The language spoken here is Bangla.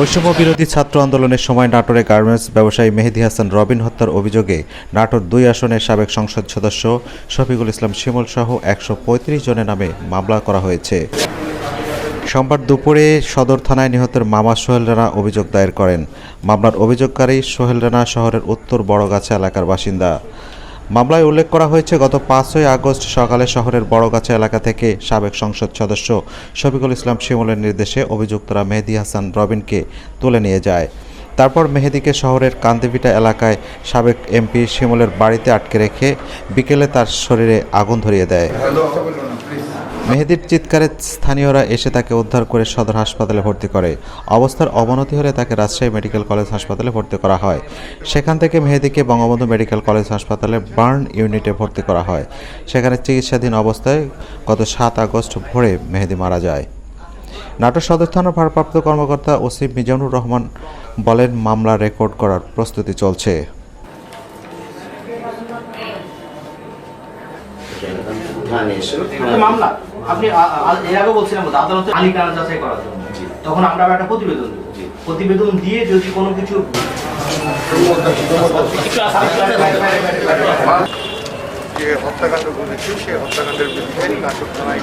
বৈষম্য বিরোধী ছাত্র আন্দোলনের সময় নাটোরে গার্মেন্টস ব্যবসায়ী মেহেদি হাসান রবিন হত্যার অভিযোগে নাটোর দুই আসনের সাবেক সংসদ সদস্য শফিকুল ইসলাম শিমুল সহ একশো পঁয়ত্রিশ জনের নামে মামলা করা হয়েছে। সোমবার দুপুরে সদর থানায় নিহতের মামা সোহেল রানা অভিযোগ দায়ের করেন। মামলার অভিযোগকারী সোহেল রানা শহরের উত্তর বড়গাছা এলাকার বাসিন্দা। মামলায় উল্লেখ করা হয়েছে, গত পাঁচই আগস্ট সকালে শহরের বড়গাছা এলাকা থেকে সাবেক সংসদ সদস্য শফিকুল ইসলাম শিমুলের নির্দেশে অভিযুক্তরা মেহেদি হাসান রবিনকে তুলে নিয়ে যায়। তারপর মেহেদিকে শহরের কান্দিভিটা এলাকায় সাবেক এমপি শিমুলের বাড়িতে আটকে রেখে বিকেলে তার শরীরে আগুন ধরিয়ে দেয়। মেহেদির চিৎকারে স্থানীয়রা এসে তাকে উদ্ধার করে সদর হাসপাতালে ভর্তি করে। অবস্থার অবনতি হলে তাকে রাজশাহী মেডিকেল কলেজ হাসপাতালে ভর্তি করা হয়। সেখান থেকে মেহেদিকে বঙ্গবন্ধু মেডিকেল কলেজ হাসপাতালে বার্ন ইউনিটে ভর্তি করা হয়। সেখানে চিকিৎসাধীন অবস্থায় গত সাত আগস্ট ভোরে মেহেদি মারা যায়। নাটোর সদর থানার ভারপ্রাপ্ত কর্মকর্তা ওসিফ মিজানুর রহমান বলেন মামলা রেকর্ড করার প্রস্তুতি চলছে। থানায় এসে একটা মামলা। আপনি আ- আ- এর আগে বলছিলাম আদালতে মালিকানা যাচাই করার জন্য। তখন আমরা একটা প্রতিবেদন দেবো প্রতিবেদন দিয়ে যদি কোনো কিছু যে হত্যাকাণ্ড ঘটেছে সেই হত্যাকাণ্ডের বিরুদ্ধে নাটক থানায়